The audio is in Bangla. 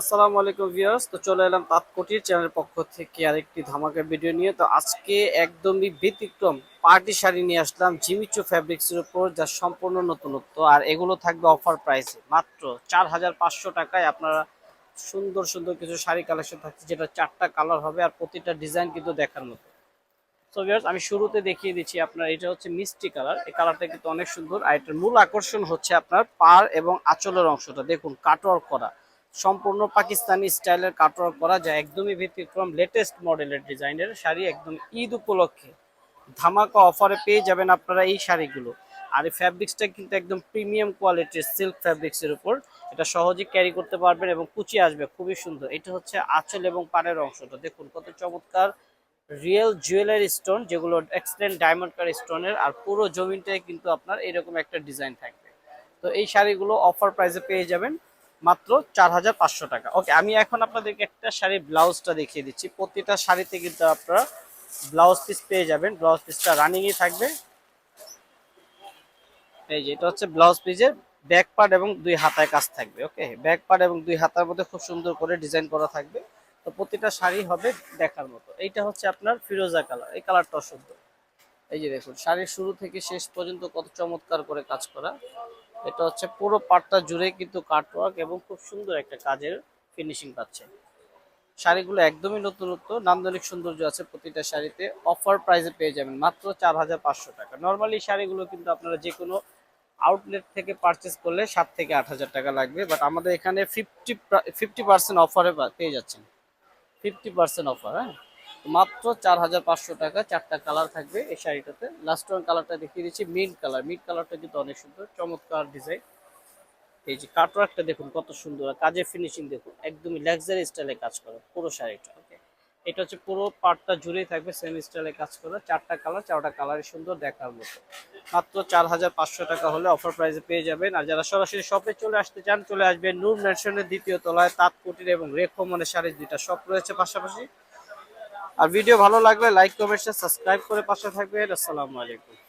আসসালামু আলাইকুম ভিউয়ার্স, তো চলে এলাম তাৎকটির চ্যানেলের পক্ষ থেকে আরেকটি ধামাকা ভিডিও নিয়ে। তো আজকে একদমই ব্যতিক্রম পার্টি শাড়ি নিয়ে আসলাম জিমিচু ফ্যাব্রিক্সের উপর, যা সম্পূর্ণ নতুনত্ব। আর এগুলো থাকবে অফার প্রাইসে। মাত্র চার হাজার পাঁচশো টাকায় আপনারা সুন্দর সুন্দর কিছু শাড়ি কালেকশন থাকছে, যেটা চারটা কালার হবে আর প্রতিটা ডিজাইন কিন্তু দেখার মতো। তো ভিউয়ার্স, আমি শুরুতে দেখিয়ে দিচ্ছি আপনার, এটা হচ্ছে মিষ্টি কালার। এই কালারটা কিন্তু অনেক সুন্দর। আর এটার মূল আকর্ষণ হচ্ছে আপনার পার এবং আঁচলের অংশটা। দেখুন, কাটওয়ার্ক করা। সম্পূর্ণ পাকিস্তানি স্টাইলের কাটওয়ার্ক করা যা একদমই ব্যতিক্রম লেটেস্ট মডেলের ডিজাইনের শাড়ি, একদম ঈদ উপলক্ষে ধামাকা অফারে পেয়ে যাবেন আপনারা এই শাড়িগুলো। আর এই ফ্যাব্রিক্সটা কিন্তু একদম প্রিমিয়াম কোয়ালিটির সিল্ক ফ্যাব্রিক্সের উপর। এটা সহজে ক্যারি করতে পারবেন এবং কুচি আসবে, খুবই সুন্দর। এটা হচ্ছে আঁচল এবং পাড়ের অংশটা। দেখুন কত চমৎকার রিয়েল জুয়েলারি স্টোন যেগুলো এক্সটেন্ড ডায়মন্ড কার স্টোনের আর পুরো জমিনটাই কিন্তু আপনার এরকম একটা ডিজাইন থাকবে। তো এই শাড়িগুলো অফার প্রাইসে পেয়ে যাবেন। মাত্র চার হাজার পাঁচশো টাকা। ওকে আমি এখন আপনাদেরকে একটা শাড়ির ব্লাউজটা দেখিয়ে দিচ্ছি। প্রতিটা শাড়িতে কিন্তু আপনারা ব্লাউজ পিস পেয়ে যাবেন। ব্লাউজ পিসটা রানিংই থাকবে। এই যে, এটা হচ্ছে ব্লাউজ পিসের ব্যাক পার্ট এবং দুই হাতায় কাজ থাকবে। ওকে ব্যাক পার্ট এবং দুই হাতার মধ্যে খুব সুন্দর করে ডিজাইন করা থাকবে। তো প্রতিটা শাড়ি হবে দেখার মতো। এইটা হচ্ছে আপনার ফিরোজা কালার এই কালারটা সুন্দর এই যে দেখুন, শাড়ির শুরু থেকে শেষ পর্যন্ত কত চমৎকার করে কাজ করা। এটা হচ্ছে পুরো পাটটা জুড়ে কিন্তু কাটওয়ার্ক এবং খুব সুন্দর একটা কাজের ফিনিশিং পাচ্ছে। শাড়িগুলো একদমই নতুনত্ব, নান্দনিক সৌন্দর্য আছে প্রতিটা শাড়িতে। অফার প্রাইসে পেয়ে যাবেন মাত্র চার হাজার পাঁচশো টাকা। নর্মালি শাড়িগুলো কিন্তু আপনারা যে কোনো আউটলেট থেকে পারচেস করলে সাত থেকে আট হাজার টাকা লাগবে বাট আমাদের এখানে ফিফটি ফিফটি পার্সেন্ট অফারে পেয়ে যাচ্ছেন। ফিফটি পার্সেন্ট অফার হ্যাঁ? মাত্র চার হাজার পাঁচশো টাকা, চারটা কালার থাকবে এই শাড়িটাতে। লাস্ট ওয়ান কালারটা দেখিয়ে দিচ্ছি মিড কালার মিড কালারটা কিন্তু অনেক সুন্দর, চমৎকার ডিজাইন এই যে কাটওয়ার্কটা দেখুন কত সুন্দর কাজের ফিনিশিং দেখুন, একদমই লাক্সারি স্টাইলে কাজ করা, পুরো শাড়িটা ওকে এটা হচ্ছে পুরো পার্টটা জুড়েই থাকবে সেম স্টাইলে কাজ করা, চারটা কালার চারটা কালারই সুন্দর দেখার মতো। মাত্র চার হাজার পাঁচশো টাকা হলে অফার প্রাইসে পেয়ে যাবেন, আর যারা সরাসরি শপে চলে আসতে চান, চলে আসবেন নূর ম্যানশনের দ্বিতীয় তলায় তাঁতকুটির এবং রেখো মনে শাড়ির দুইটা শপ রয়েছে পাশাপাশি। আর ভিডিও ভালো লাগলে লাইক কমেন্ট সাবস্ক্রাইব করে পাশে থাকবেন। আসসালামু আলাইকুম।